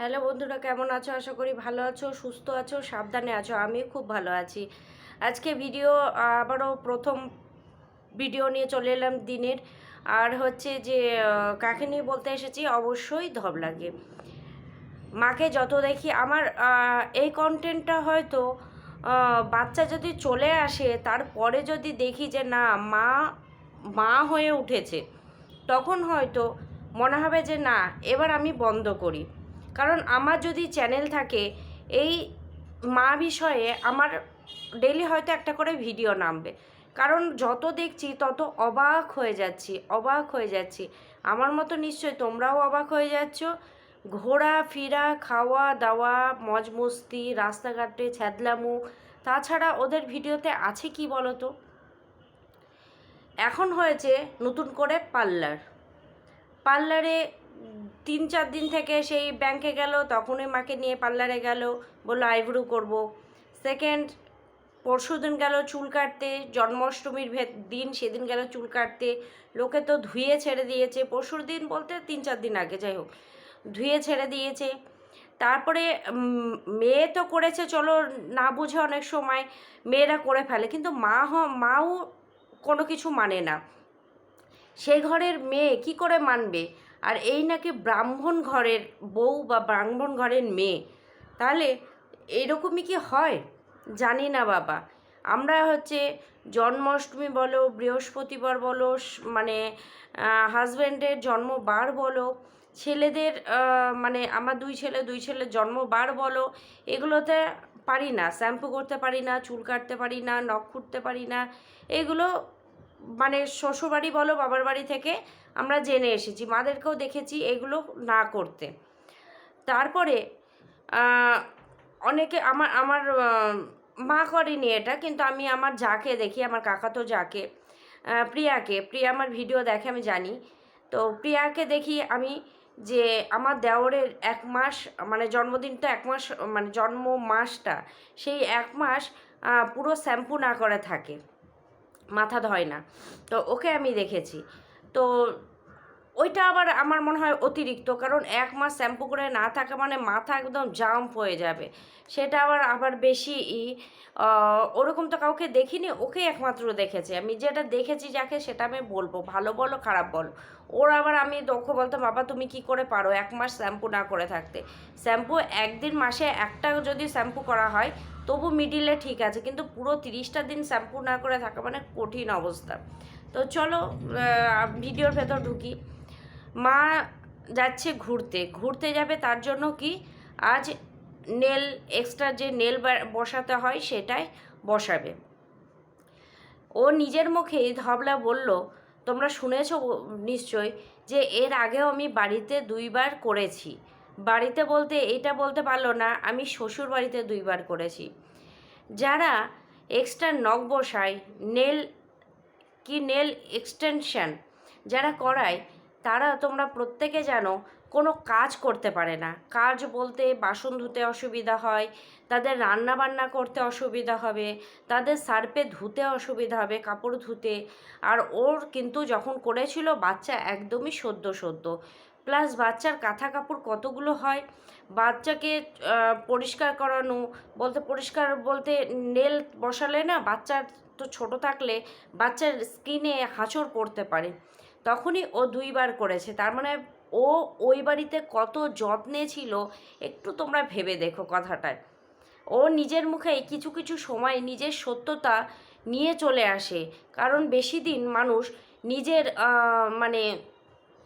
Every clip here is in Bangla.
হ্যালো বন্ধুরা, কেমন আছো? আশা করি ভালো আছো, সুস্থ আছো, সাবধানে আছো আমি খুব ভালো আছি। আজকে ভিডিও আবারও প্রথম ভিডিও নিয়ে চলে এলাম দিনের। আর হচ্ছে যে কাকে নিয়ে বলতে এসেছি? অবশ্যই ধবলাকে। মাকে যত দেখি, আমার এই কন্টেন্টটা হয়তো বাচ্চা যদি চলে আসে, তারপরে যদি দেখি যে না, মা মা হয়ে উঠেছে, তখন হয়তো মনে হবে যে না, এবার আমি বন্ধ করি। কারণ আমার যদি চ্যানেল থাকে, এই মা বিষয়ে আমার ডেলি হয়তো একটা করে ভিডিও নামবে। কারণ যত দেখছি তত অবাক হয়ে যাচ্ছি, অবাক হয়ে যাচ্ছি। আমার মতো নিশ্চয়ই তোমরাও অবাক হয়ে যাচ্ছ। ঘোরা, ফিরা, খাওয়া, দাওয়া মজ মস্তি রাস্তাঘাটে ছ্যাদলামু, তাছাড়া ওদের ভিডিওতে আছে কি বলো তো এখন হয়েছে নতুন করে পার্লার। পার্লারে তিন চার দিন থেকে সেই ব্যাংকে গেল, তখনই মাকে নিয়ে পার্লারে গেল, বলল আইব্রু করব। সেকেন্ড পরশু দিন গেল চুল কাটতে, জন্মাষ্টমীর ভে দিন, সেদিন গেল চুল কাটতে। লোকে তো ধুয়ে ছেড়ে দিয়েছে। পরশুর দিন বলতে তিন চার দিন আগে, যাই হোক, ধুয়ে ছেড়ে দিয়েছে। তারপরে মেয়ে তো করেছে, চলো, না বুঝে অনেক সময়, মেয়েরা করে ফেলে, কিন্তু মা হ, মাও কোনো কিছু মানে না। সেই ঘরের মেয়ে কি করে মানবে? আর এই নাকি ব্রাহ্মণ ঘরের বউ বা ব্রাহ্মণ ঘরের মেয়ে। তাহলে এরকমই কি হয়? জানি না বাবা। আমরা হচ্ছে জন্মাষ্টমী বলো, বৃহস্পতিবার বলো মানে হাজব্যান্ডের জন্মবার বলো, ছেলেদের মানে আমার দুই ছেলে, দুই ছেলের জন্মবার বলো, এগুলোতে পারি না। শ্যাম্পু করতে পারি না, চুল কাটতে পারি না, নখ খুঁটতে পারি না। এগুলো মানে শ্বশুরবাড়ি বলো, বাবার বাড়ি থেকে আমরা জেনে এসেছি মাদেরকেও দেখেছি এগুলো না করতে। তারপরে অনেকে আমার আমার মা করেনি এটা কিন্তু আমি আমার যাকে দেখি আমার কাকাতো যাকে আহ, প্রিয়াকে প্রিয়া আমার ভিডিও দেখে আমি জানি। তো প্রিয়াকে দেখি আমি যে আমার দেওরের এক মাস মানে জন্মদিনটা এক মাস মানে জন্ম মাসটা সেই এক মাস পুরো শ্যাম্পু না করে থাকে মাথা ধয় না। তো ওকে আমি দেখেছি। তো ওইটা আবার আমার মনে হয় অতিরিক্ত। কারণ এক মাস শ্যাম্পু করে না থাকা মানে মাথা একদম জাম্প হয়ে যাবে। সেটা আবার আবার বেশি ই ওরকম তো কাউকে দেখিনি ওকে একমাত্র দেখেছি। আমি যেটা দেখেছি যাকে, সেটা আমি বলব। ভালো বলো, খারাপ বলো। ওর আবার আমি দক্ষ বলতাম, বাবা, তুমি কি করে পারো এক মাস শ্যাম্পু না করে থাকতে? শ্যাম্পু একদিন মাসে একটা যদি শ্যাম্পু করা হয়, তবু মিডিলে ঠিক আছে। কিন্তু পুরো তিরিশটা দিন শ্যাম্পু না করে থাকা মানে কঠিন অবস্থা। তো চলো ভিডিওর ভেতর ঢুকি। মা যাচ্ছে ঘুরতে। ঘুরতে যাবে তার জন্য কি? আজ নেল এক্সট্রা যে নেল বসাতে হয় সেটাই বসাবে। ও নিজের মুখেই ধবলা বলল, তোমরা শুনেছ নিশ্চয় যে এর আগেও আমি বাড়িতে দুইবার করেছি। বাড়িতে বলতে এইটা বলতে পারল না, আমি শ্বশুর বাড়িতে দুইবার করেছি। যারা এক্সট্রা নখ বসায়, নেল কি নেল এক্সটেনশন? যারা করায়, তারা তোমরা প্রত্যেকে জানো, কোনো কাজ করতে পারে না। কাজ বলতে বাসন ধুতে অসুবিধা হয়, তাদের রান্না বান্না করতে অসুবিধা হবে, তাদের সার্পে ধুতে অসুবিধা হবে, কাপড় ধুতে। আর ওর কিন্তু যখন করেছিল, বাচ্চা একদমই সদ্য সদ্য। প্লাস বাচ্চার কাঁথা কাপড় কতগুলো হয়? বাচ্চাকে পরিষ্কার করানো, বলতে পরিষ্কার বলতে নেল বসালে না, বাচ্চার তো ছোট থাকলে বাচ্চার স্কিনে হাঁচড় পড়তে পারে। তখনই ও দুইবার করেছে। তার মানে ও ওই বাড়িতে কত যত্নে ছিল একটু তোমরা ভেবে দেখো কথাটায়। ও নিজের মুখে কিছু কিছু সময় নিজের সত্যতা নিয়ে চলে আসে। কারণ বেশি দিন মানুষ নিজের মানে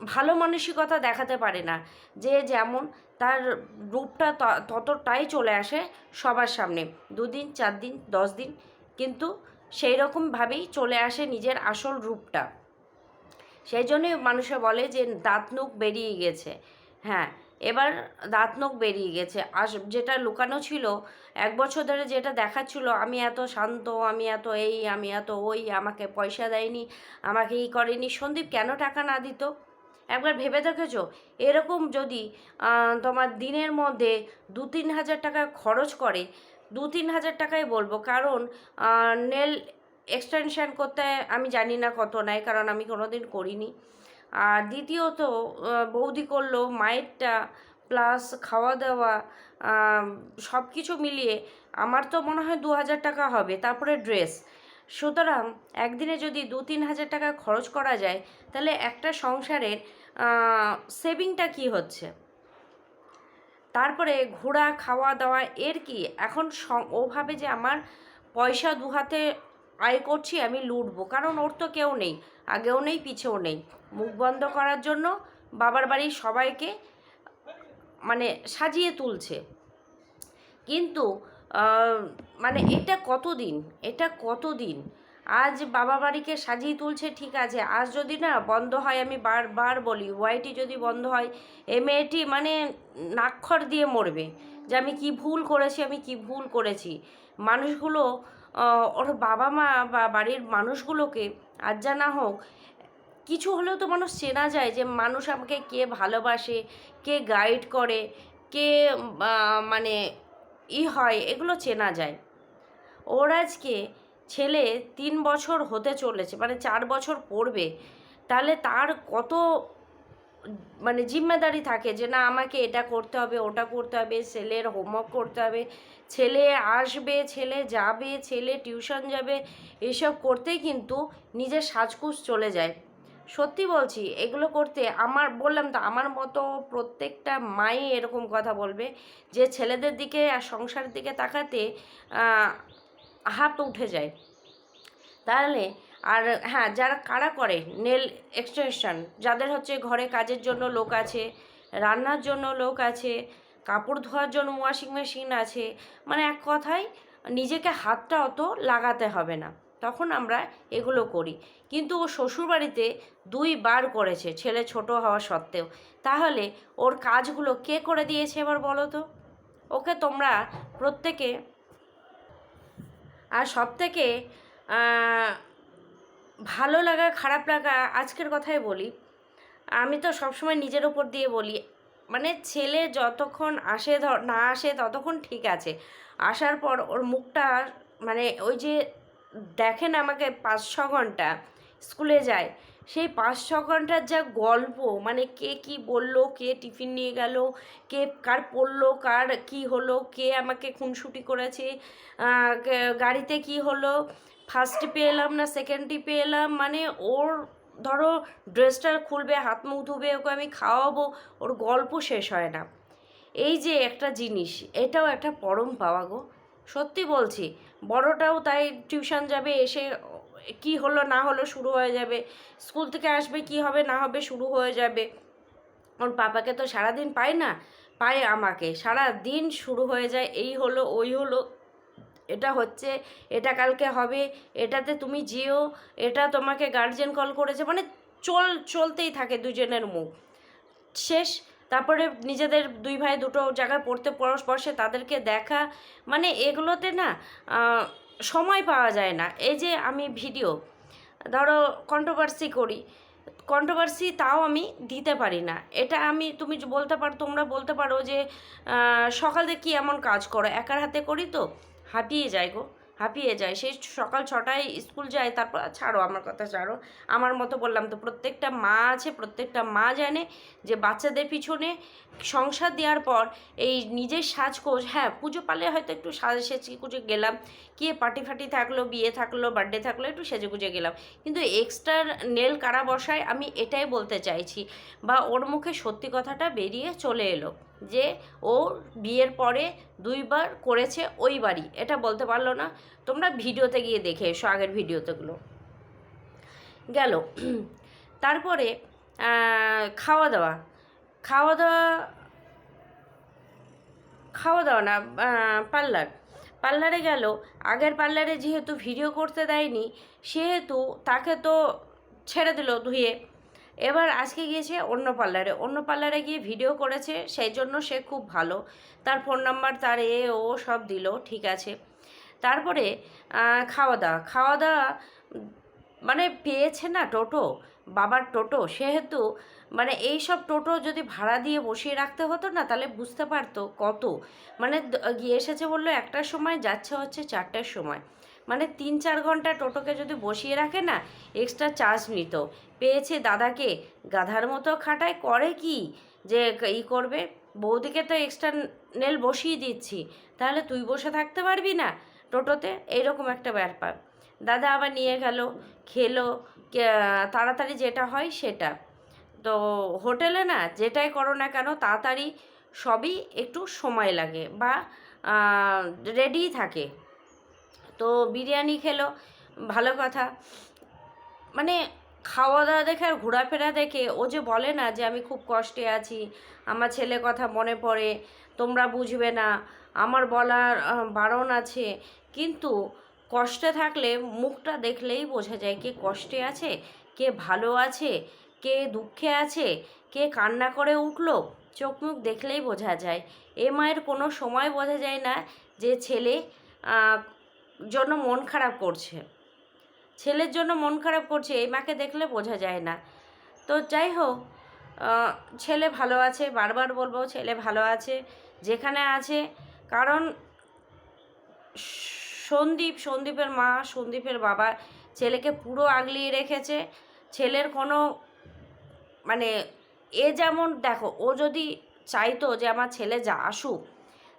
ভালো মানসিকতা দেখাতে পারে না। যে যেমন তার রূপটা ততটাই চলে আসে সবার সামনে। দুদিন চার দিন দশ দিন। কিন্তু সেই রকমভাবেই চলে আসে নিজের আসল রূপটা। সেই জন্যই মানুষে বলে যে, দাঁত নখ বেরিয়ে গেছে। হ্যাঁ এবার দাঁত নখ বেরিয়ে গেছে। আস, যেটা লুকানো ছিল, এক বছর ধরে যেটা দেখাচ্ছিল, আমি এত শান্ত, আমি এত এই, আমি এত ওই, আমাকে পয়সা দেয়নি, আমাকে এই করেনি। সন্দীপ কেন টাকা না দিত? একবার ভেবে দেখেছ? এরকম যদি তোমার দিনের মধ্যে দু তিন হাজার টাকা খরচ করে দু তিন হাজার টাকাই বলব। কারণ নেল এক্সটেনশান করতে আমি জানি না কত নেয়, কারণ আমি কোনো দিন করিনি। আর দ্বিতীয়ত বৌদি করল মায়েরটা প্লাস খাওয়া দাওয়া সব কিছু মিলিয়ে আমার তো মনে হয় দু হাজার টাকা হবে, তারপরে ড্রেস সুতরাং, একদিনে যদি দু তিন হাজার টাকা খরচ করা যায়, তাহলে একটা সংসারের সেভিংটা কি হচ্ছে? তারপরে ঘোরা খাওয়া দাওয়া এর কি? এখন ওভাবে যে আমার পয়সা দু হাতে আয় করছি, আমি লুটবো। কারণ ওর তো কেউ নেই। আগেও নেই, পিছেও নেই। মুখ বন্ধ করার জন্য বাবার বাড়ির সবাইকে মানে সাজিয়ে তুলছে। কিন্তু মানে এটা কতদিন? এটা কতদিন? আজ বাবা বাড়িকে সাজিয়ে তুলছে, ঠিক আছে। আজ যদি না বন্ধ হয়, আমি বারবার বলি ওয়াইটি যদি বন্ধ হয় এ মেয়েটি মানে নাক্ষর দিয়ে মরবে। যে আমি কি ভুল করেছি, আমি কি ভুল করেছি। মানুষগুলো ওর বাবা মা বা বাড়ির মানুষগুলোকে, আজ যা না হোক, কিছু হলেও তো মানুষ চেনা যায় যে মানুষ আমাকে কে ভালোবাসে, কে গাইড করে, কে মানে ই হয়, এগুলো চেনা যায়। ওর আজকে ছেলে তিন বছর হতে চলেছে মানে চার বছর পড়বে, তাহলে তার কত মানে জিম্মেদারি থাকে যে না, আমাকে এটা করতে হবে, ওটা করতে হবে, ছেলের হোমওয়ার্ক করতে হবে, ছেলে আসবে, ছেলে যাবে, ছেলে টিউশন যাবে, এসব করতেই কিন্তু নিজের সাজকুজ চলে যায়। সত্যি বলছি, এগুলো করতে আমার, বললাম তো, আমার মতো প্রত্যেকটা মাই এরকম কথা বলবে, যে ছেলেদের দিকে আর সংসারের দিকে তাকাতে হাত উঠে যায়। তাহলে আর হ্যাঁ যারা কারা করে? নেল এক্সটেনশন, যাদের হচ্ছে ঘরে কাজের জন্য লোক আছে, রান্নার জন্য লোক আছে, কাপড় ধোয়ার জন্য ওয়াশিং মেশিন আছে মানে এক কথায় নিজেকে হাতটা অত লাগাতে হবে না। তখন আমরা এগুলো করি। কিন্তু ও শ্বশুরবাড়িতে দুইবার করেছে, ছেলে ছোট হওয়া সত্ত্বেও। তাহলে ওর কাজগুলো কে করে দিয়েছে এবার বলো তো? ওকে তোমরা প্রত্যেকে আর সব থেকে ভালো লাগা, খারাপ লাগা আজকের কথাই বলি। আমি তো সবসময় নিজের ওপর দিয়ে বলি মানে ছেলে যতক্ষণ আসে ধর, না আসে ততক্ষণ ঠিক আছে। আসার পর ওর মুখটা মানে ওই যে দেখেন আমাকে পাঁচ ছ ঘণ্টা স্কুলে যায় সেই পাঁচ, ছ ঘণ্টার যা গল্প মানে কে কি বলল, কে টিফিন নিয়ে গেল, কে কার পড়ল, কার কি হলো, কে আমাকে খুনসুটি করেছে গাড়িতে কি হলো ফার্স্ট পেলাম না সেকেন্ডটি পেলাম মানে ওর, ধরো ড্রেসটা খুলবে, হাত মুখ ধুবে, ওকে আমি খাওয়াবো, ওর গল্প শেষ হয় না। এই যে একটা জিনিস, এটাও একটা পরম পাওয়া গো। সত্যি বলছি, বড়টাও তাই টিউশন যাবে, এসে কি হলো, না হলো শুরু হয়ে যাবে। স্কুল থেকে আসবে কি হবে, না হবে শুরু হয়ে যাবে। ওর পাপাকে তো সারাদিন পায় না, পায় আমাকে। সারা দিন শুরু হয়ে যায়, এই হলো, ওই হলো। এটা হচ্ছে, এটা কালকে হবে, এটাতে তুমি যেও, এটা তোমাকে গার্জেন কল করেছে মানে চল, চলতেই থাকে দুজনের মুখ। শেষ, তারপরে নিজেদের দুই ভাই দুটো জায়গায় পড়তে পরশ বসে, তাদেরকে দেখা। মানে এগুলোতে না সময় পাওয়া যায় না। এই যে আমি ভিডিও ধরো কন্ট্রোভার্সি করি কন্ট্রোভার্সি তাও আমি দিতে পারি না। এটা আমি, তুমি বলতে পারো, তোমরা বলতে পারো যে সকালে কি এমন কাজ করো? একার হাতে করি তো? হাঁপিয়ে যাই গো। হাঁপিয়ে যায়। সেই সকাল ছটায় স্কুল যায়, তারপর ছাড়ো, আমার কথা ছাড়ো। আমার মতো বললাম তো, প্রত্যেকটা মা আছে, প্রত্যেকটা মা জানে যে বাচ্চাদের পিছনে সংসার দেওয়ার পর এই নিজের সাজগোজ হ্যাঁ পুজো পালে হয়তো একটু সাজে সেজে কুজে গেলাম কে পার্টি ফাটি থাকল, বিয়ে থাকল, বার্থডে থাকল, একটু সেজে গুজে গেলাম। কিন্তু এক্সট্রা নেল কারা বসায়, আমি এটাই বলতে চাইছি, বা ওর মুখে সত্যি কথাটা বেরিয়ে চলে এলো। যে ও বিয়ের পরে দুইবার করেছে ওই বাড়ি। এটা বলতে পারল না। তোমরা ভিডিওতে গিয়ে দেখে এসো আগের ভিডিওতেগুলো। গেল। তারপরে খাওয়া দাওয়া খাওয়া দাওয়া খাওয়া দাওয়া না পার্লার। পার্লারে গেল। আগের পার্লারে যেহেতু ভিডিও করতে দেয়নি, সেহেতু তাকে তো ছেড়ে দিল ধুয়ে। এবার আজকে গিয়েছে অন্য পার্লারে। অন্য পার্লারে গিয়ে ভিডিও করেছে সেই জন্য সে খুব ভালো। তার ফোন নাম্বার তার এ, ও সব দিল, ঠিক আছে। তারপরে খাওয়া দাওয়া খাওয়া দাওয়া মানে পেয়েছে না টোটো, বাবার টোটো। সেহেতু মানে এই সব টোটো যদি ভাড়া দিয়ে বসিয়ে রাখতে হতো না, তাহলে বুঝতে পারতো কত। মানে গিয়ে এসেছে বলল, একটার সময়, যাচ্ছে হচ্ছে চারটার সময়। মানে তিন চার ঘণ্টা টোটোকে যদি বসিয়ে রাখে না এক্সট্রা চার্জ নিত। পেয়েছে দাদাকে, গাধার মতো খাটায় করে কি যে ই করবে? বৌদিকে তো এক্সট্রা নেল বসিয়ে দিচ্ছি, তাহলে তুই বসে থাকতে পারবি না টোটোতে? এইরকম একটা ব্যাপার। দাদা আবার নিয়ে গেল, খেলো তাড়াতাড়ি যেটা হয় সেটা। তো হোটেলে না যেটাই করো না কেন, তাড়াতাড়ি সবই একটু সময় লাগে বা রেডি থাকে। তো বিরিয়ানি খেলো, ভালো কথা। মানে খাওয়া দাওয়া দেখে আর ঘোরাফেরা দেখে, ও যে বলে না যে আমি খুব কষ্টে আছি, আমার ছেলে কথা মনে পড়ে, তোমরা বুঝবে না, আমার বলার বারণ আছে। কিন্তু কষ্টে থাকলে মুখটা দেখলেই বোঝা যায় কে কষ্টে আছে, কে ভালো আছে, কে দুঃখে আছে, কে কান্না করে উঠল, চোখ মুখ দেখলেই বোঝা যায়। এ মায়ের কোনো সময় বোঝা যায় না যে ছেলে জন্য মন খারাপ করছে। ছেলের জন্য মন খারাপ করছে, এই মাকে দেখলে বোঝা যায় না। তো যাই হোক ছেলে ভালো আছে, বারবার বলব ছেলে ভালো আছে, যেখানে আছে। কারণ সন্দীপ, সন্দীপের মা, সন্দীপের বাবা ছেলেকে পুরো আগলিয়ে রেখেছে। ছেলের কোনো মানে এ যেমন, দেখো, ও যদি চাইতো যে আমার ছেলে যা আসুক,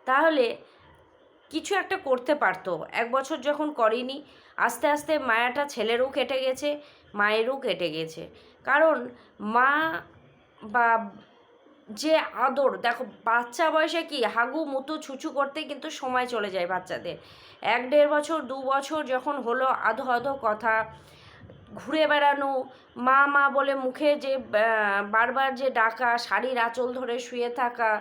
তাহলে কিছু একটা করতে পারতো। এক বছর যখন করেনি, আস্তে আস্তে মায়াটা ছেলেরও কেটে গেছে, মায়েরও কেটে গেছে। কারণ মা বা যে আদর, দেখো বাচ্চা বয়সে কি হাগু মুতু ছুচু করতে কিন্তু সময় চলে যায় বাচ্চাদের। এক দেড় বছর, দু বছর যখন হলো আধো আধো কথা, ঘুরে বেড়ানো, মা মা বলে মুখে যে বারবার যে ডাকা, শাড়ির আঁচল ধরে শুয়ে থাকা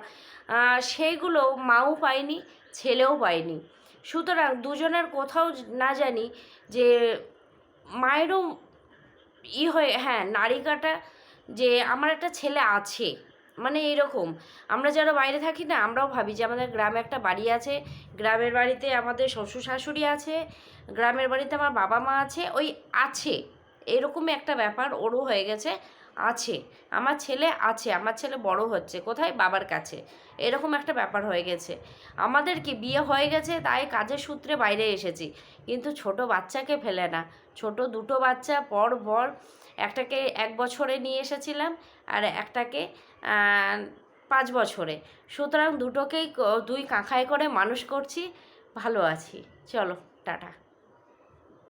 সেইগুলো মাও পায়নি। ছেলেও পায়নি সুতরাং দুজনের কোথাও না জানি যে মায়েরও ই হয়ে হ্যাঁ নারী কাটা যে আমার একটা ছেলে আছে মানে এরকম আমরা যারা বাইরে থাকি না, আমরাও ভাবি যে আমাদের গ্রামে একটা বাড়ি আছে, গ্রামের বাড়িতে আমাদের শ্বশুর শাশুড়ি আছে, গ্রামের বাড়িতে আমার বাবা মা আছে, ওই আছে। এরকমই একটা ব্যাপার, ওরও হয়ে গেছে। আছে, আমার ছেলে আছে, আমার ছেলে বড় হচ্ছে, কোথায়? বাবার কাছে। এরকম একটা ব্যাপার হয়ে গেছে। আমাদের কি বিয়ে হয়ে গেছে? তাই কাজের সূত্রে বাইরে এসেছি। কিন্তু ছোট বাচ্চাকে ফেলে না। ছোট দুটো বাচ্চা পর পর একটাকে এক বছরে নিয়ে এসেছিলাম আর একটাকে পাঁচ বছরে। সুতরাং দুটোকেই দুই কাঁখায় করে মানুষ করছি। ভালো আছি। চলো, টাটা।